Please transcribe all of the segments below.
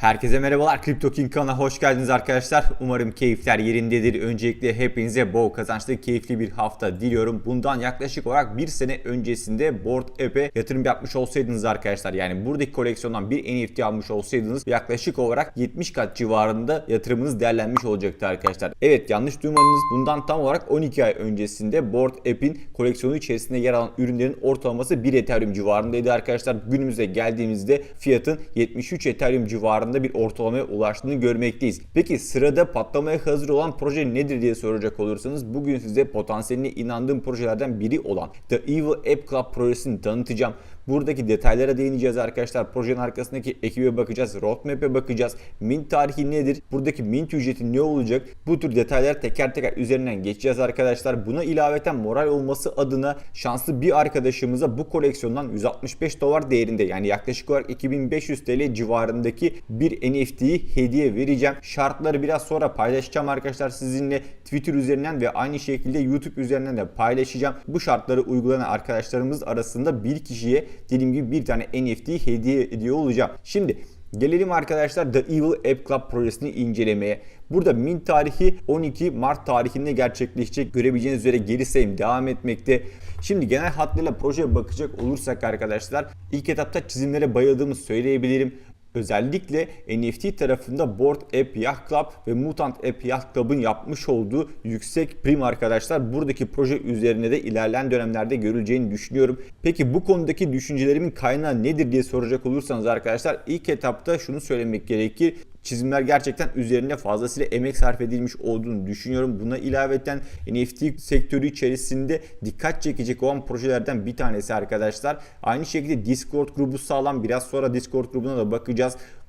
Herkese merhabalar. Crypto King kanalına hoş geldiniz arkadaşlar. Umarım keyifler yerindedir. Öncelikle hepinize bol kazançlı, keyifli bir hafta diliyorum. Bundan yaklaşık olarak bir sene öncesinde Board App'e yatırım yapmış olsaydınız arkadaşlar. Yani buradaki koleksiyondan bir NFT almış olsaydınız yaklaşık olarak 70 kat civarında yatırımınız değerlenmiş olacaktı arkadaşlar. Evet yanlış duymadınız. Bundan tam olarak 12 ay öncesinde Board App'in koleksiyonu içerisinde yer alan ürünlerin ortalaması 1 Ethereum civarındaydı arkadaşlar. Günümüze geldiğimizde fiyatın 73 Ethereum civarında bir ortalamaya ulaştığını görmekteyiz. Peki sırada patlamaya hazır olan proje nedir diye soracak olursanız bugün size potansiyeline inandığım projelerden biri olan The Evil App Club projesini tanıtacağım. Buradaki detaylara değineceğiz arkadaşlar. Projenin arkasındaki ekibe bakacağız. Roadmap'e bakacağız. Mint tarihi nedir? Buradaki mint ücreti ne olacak? Bu tür detaylar teker teker üzerinden geçeceğiz arkadaşlar. Buna ilaveten moral olması adına şanslı bir arkadaşımıza bu koleksiyondan 165 dolar değerinde yani yaklaşık olarak 2500 TL civarındaki bir NFT'yi hediye vereceğim. Şartları biraz sonra paylaşacağım arkadaşlar sizinle Twitter üzerinden ve aynı şekilde YouTube üzerinden de paylaşacağım. Bu şartları uygulayan arkadaşlarımız arasında bir kişiye dediğim gibi bir tane NFT hediye ediyor olacağım. Şimdi Gelelim arkadaşlar The Evil App Club projesini incelemeye. Burada mint tarihi 12 Mart tarihinde gerçekleşecek. Görebileceğiniz üzere geri sayım devam etmekte. Şimdi genel hatlarıyla projeye bakacak olursak arkadaşlar ilk etapta çizimlere bayıldığımı söyleyebilirim. Özellikle NFT tarafında Board App Yacht Club ve Mutant App Yacht Club'ın yapmış olduğu yüksek prim arkadaşlar buradaki proje üzerine de ilerleyen dönemlerde görüleceğini düşünüyorum. Peki bu konudaki düşüncelerimin kaynağı nedir diye soracak olursanız arkadaşlar ilk etapta şunu söylemek gerekir çizimler gerçekten üzerine fazlasıyla emek sarf edilmiş olduğunu düşünüyorum. Buna ilaveten NFT sektörü içerisinde dikkat çekecek olan projelerden bir tanesi arkadaşlar. Aynı şekilde Discord grubu sağlam. Biraz sonra Discord grubuna da bakacağız.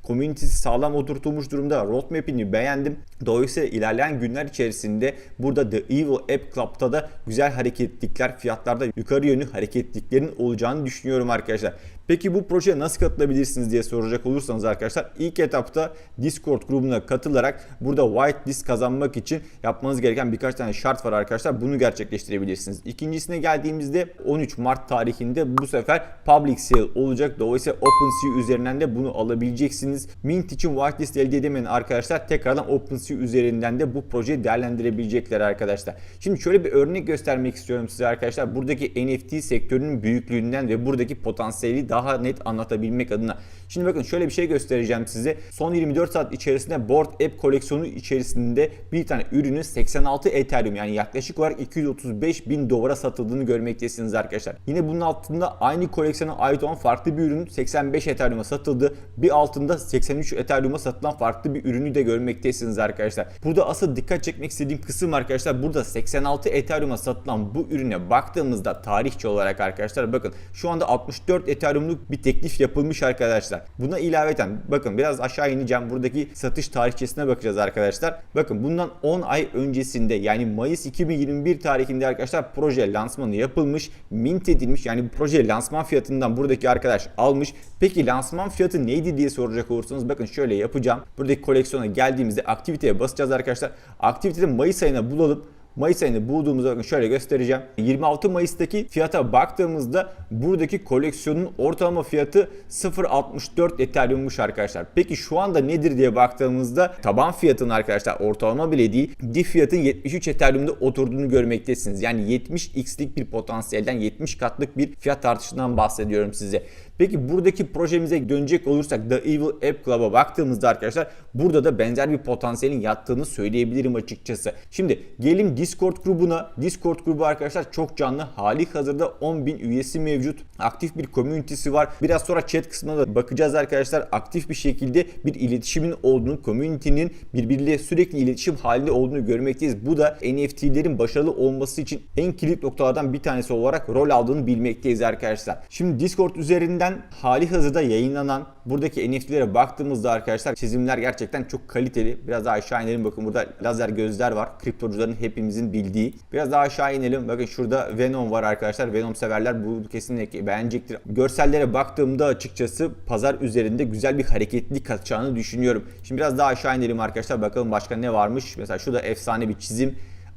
Community'si sağlam oturtulmuş durumda. Roadmap'ini beğendim. Dolayısıyla ilerleyen günler içerisinde burada The Evil App Club'da da güzel hareketlikler, fiyatlarda yukarı yönlü hareketliklerin olacağını düşünüyorum arkadaşlar. Peki bu projeye nasıl katılabilirsiniz diye soracak olursanız arkadaşlar ilk etapta Discord grubuna katılarak burada whitelist kazanmak için yapmanız gereken birkaç tane şart var arkadaşlar. Bunu gerçekleştirebilirsiniz. İkincisine geldiğimizde 13 Mart tarihinde bu sefer public sale olacak. Dolayısıyla OpenSea üzerinden de bunu alabileceksiniz. Mint için whitelist elde edemeyen arkadaşlar tekrardan OpenSea üzerinden de bu projeyi değerlendirebilecekler arkadaşlar. Şimdi şöyle bir örnek göstermek istiyorum size arkadaşlar. Buradaki NFT sektörünün büyüklüğünden ve buradaki potansiyeli daha net anlatabilmek adına. Şimdi bakın şöyle bir şey göstereceğim size. Son 24 saat içerisinde Board App koleksiyonu içerisinde bir tane ürünün 86 Ethereum yani yaklaşık olarak 235 bin dolara satıldığını görmektesiniz arkadaşlar. Yine bunun altında aynı koleksiyona ait olan farklı bir ürün 85 Ethereum'a satıldı. Bir altında 83 Ethereum'a satılan farklı bir ürünü de görmektesiniz arkadaşlar. Burada asıl dikkat çekmek istediğim kısım arkadaşlar burada 86 Ethereum'a satılan bu ürüne baktığımızda tarihçi olarak arkadaşlar bakın şu anda 64 Ethereum'luk bir teklif yapılmış arkadaşlar. Buna ilaveten bakın biraz aşağı ineceğim. Buradaki satış tarihçesine bakacağız arkadaşlar. Bakın bundan 10 ay öncesinde yani Mayıs 2021 tarihinde arkadaşlar proje lansmanı yapılmış. Mint edilmiş. Yani proje lansman fiyatından buradaki arkadaş almış. Peki lansman fiyatı neydi diye soracak olursanız bakın şöyle yapacağım. Buradaki koleksiyona geldiğimizde aktiviteye basacağız arkadaşlar. Aktivitede Mayıs ayına bulalım. Mayıs ayını bulduğumuzda bakın şöyle göstereceğim. 26 Mayıs'taki fiyata baktığımızda buradaki koleksiyonun ortalama fiyatı 0.64 Ethereum'muş arkadaşlar. Peki şu anda nedir diye baktığımızda taban fiyatın arkadaşlar ortalama bile değil dip fiyatın 73 Ethereum'da oturduğunu görmektesiniz. Yani 70x'lik bir potansiyelden 70 katlık bir fiyat artışından bahsediyorum size. Peki buradaki projemize dönecek olursak The Evil App Club'a baktığımızda arkadaşlar burada da benzer bir potansiyelin yattığını söyleyebilirim açıkçası. Şimdi gelin Discord grubuna. Discord grubu arkadaşlar çok canlı. Hali hazırda 10.000 üyesi mevcut. Aktif bir community'si var. Biraz sonra chat kısmına da bakacağız arkadaşlar. Aktif bir şekilde bir iletişimin olduğunu, community'nin birbiriyle sürekli iletişim halinde olduğunu görmekteyiz. Bu da NFT'lerin başarılı olması için en kilit noktalardan bir tanesi olarak rol aldığını bilmekteyiz arkadaşlar. Şimdi Discord üzerinden hali hazırda yayınlanan buradaki NFT'lere baktığımızda arkadaşlar çizimler gerçekten çok kaliteli. Biraz daha aşağı inelim. Bakın burada lazer gözler var. Kriptocuların hepimizin bildiği. Biraz daha aşağı inelim. Bakın şurada Venom var arkadaşlar. Venom severler bu kesinlikle beğenecektir. Görsellere baktığımda açıkçası pazar üzerinde güzel bir hareketlilik katacağını düşünüyorum. Şimdi biraz daha aşağı inelim arkadaşlar. Bakalım başka ne varmış. Mesela şurada efsane bir çizim.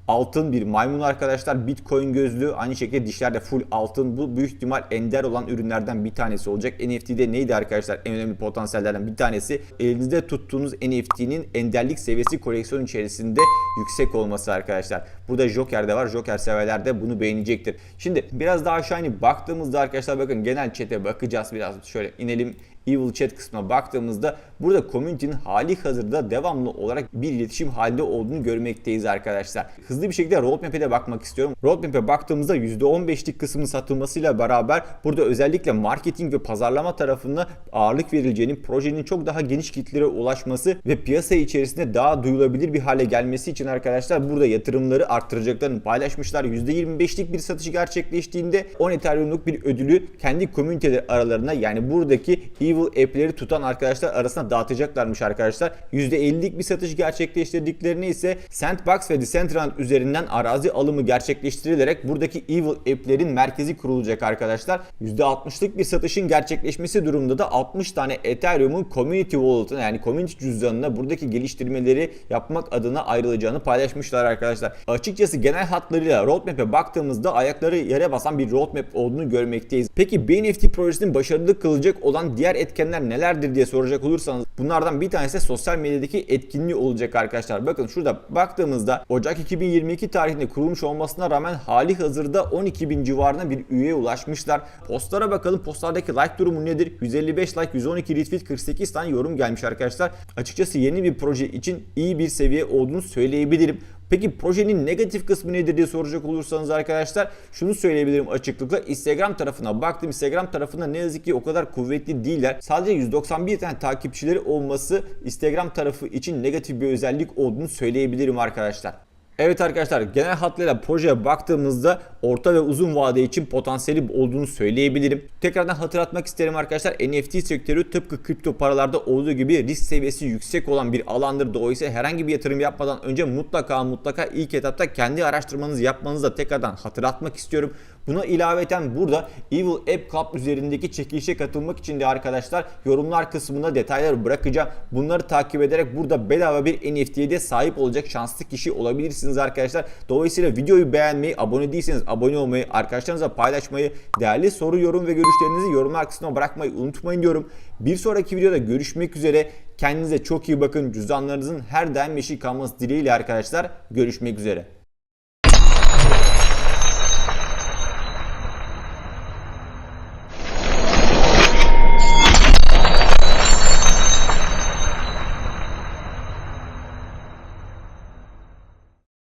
Altın bir maymun arkadaşlar. Bitcoin gözlüğü aynı şekilde dişlerde full altın. Bu büyük ihtimal ender olan ürünlerden bir tanesi olacak. NFT'de neydi arkadaşlar? En önemli potansiyellerden bir tanesi. Elinizde tuttuğunuz NFT'nin enderlik seviyesi koleksiyon içerisinde yüksek olması arkadaşlar. Burada Joker de var. Joker severler de bunu beğenecektir. Şimdi biraz daha aşağı inip baktığımızda arkadaşlar bakın genel chat'e bakacağız biraz. Şöyle inelim Evil Chat kısmına baktığımızda burada community'nin hali hazırda devamlı olarak bir iletişim halinde olduğunu görmekteyiz arkadaşlar. Hızlı bir şekilde roadmap'e de bakmak istiyorum. Roadmap'e baktığımızda %15'lik kısmın satılmasıyla beraber burada özellikle marketing ve pazarlama tarafında ağırlık verileceğini, projenin çok daha geniş kitlere ulaşması ve piyasa içerisinde daha duyulabilir bir hale gelmesi için arkadaşlar burada yatırımları arttıracaklarını paylaşmışlar. %25'lik bir satış gerçekleştiğinde 10 Ethereum'luk bir ödülü kendi komüniteleri aralarına yani buradaki Evil app'leri tutan arkadaşlar arasında dağıtacaklarmış arkadaşlar. %50'lik bir satış gerçekleştirdiklerini ise Sandbox ve Decentraland üzerinden arazi alımı gerçekleştirilerek buradaki Evil app'lerin merkezi kurulacak arkadaşlar. %60'lık bir satışın gerçekleşmesi durumunda da 60 tane Ethereum'un Community Wallet'ına yani Community cüzdanına buradaki geliştirmeleri yapmak adına ayrılacağını paylaşmışlar arkadaşlar. Açıkçası genel hatlarıyla roadmap'e baktığımızda ayakları yere basan bir roadmap olduğunu görmekteyiz. Peki BNFT projesinin başarılı kılacak olan diğer etkenler nelerdir diye soracak olursanız bunlardan bir tanesi de sosyal medyadaki etkinliği olacak arkadaşlar. Bakın şurada baktığımızda Ocak 2022 tarihinde kurulmuş olmasına rağmen hali hazırda 12 bin civarına bir üyeye ulaşmışlar. Postlara bakalım. Postlardaki like durumu nedir? 155 like, 112 retweet, 48 tane yorum gelmiş arkadaşlar. Açıkçası yeni bir proje için iyi bir seviye olduğunu söyleyebilirim. Peki projenin negatif kısmı nedir diye soracak olursanız arkadaşlar şunu söyleyebilirim açıklıkla. Instagram tarafına baktım. Instagram tarafında ne yazık ki o kadar kuvvetli değiller. Sadece 191 tane takipçileri olması Instagram tarafı için negatif bir özellik olduğunu söyleyebilirim arkadaşlar. Evet arkadaşlar genel hatlarıyla projeye baktığımızda orta ve uzun vade için potansiyeli olduğunu söyleyebilirim. Tekrardan hatırlatmak isterim arkadaşlar NFT sektörü tıpkı kripto paralarda olduğu gibi risk seviyesi yüksek olan bir alandır. Dolayısıyla herhangi bir yatırım yapmadan önce mutlaka mutlaka ilk etapta kendi araştırmanızı yapmanızı da tekrardan hatırlatmak istiyorum. Buna ilaveten burada Evil App Club üzerindeki çekilişe katılmak için de arkadaşlar yorumlar kısmında detayları bırakacağım. Bunları takip ederek burada bedava bir NFT'ye de sahip olacak şanslı kişi olabilirsiniz arkadaşlar. Dolayısıyla videoyu beğenmeyi, abone değilseniz abone olmayı, arkadaşlarınızla paylaşmayı, değerli soru, yorum ve görüşlerinizi yorumlar kısmına bırakmayı unutmayın diyorum. Bir sonraki videoda görüşmek üzere. Kendinize çok iyi bakın. Cüzdanlarınızın her daim yeşil kalması dileğiyle arkadaşlar. Görüşmek üzere.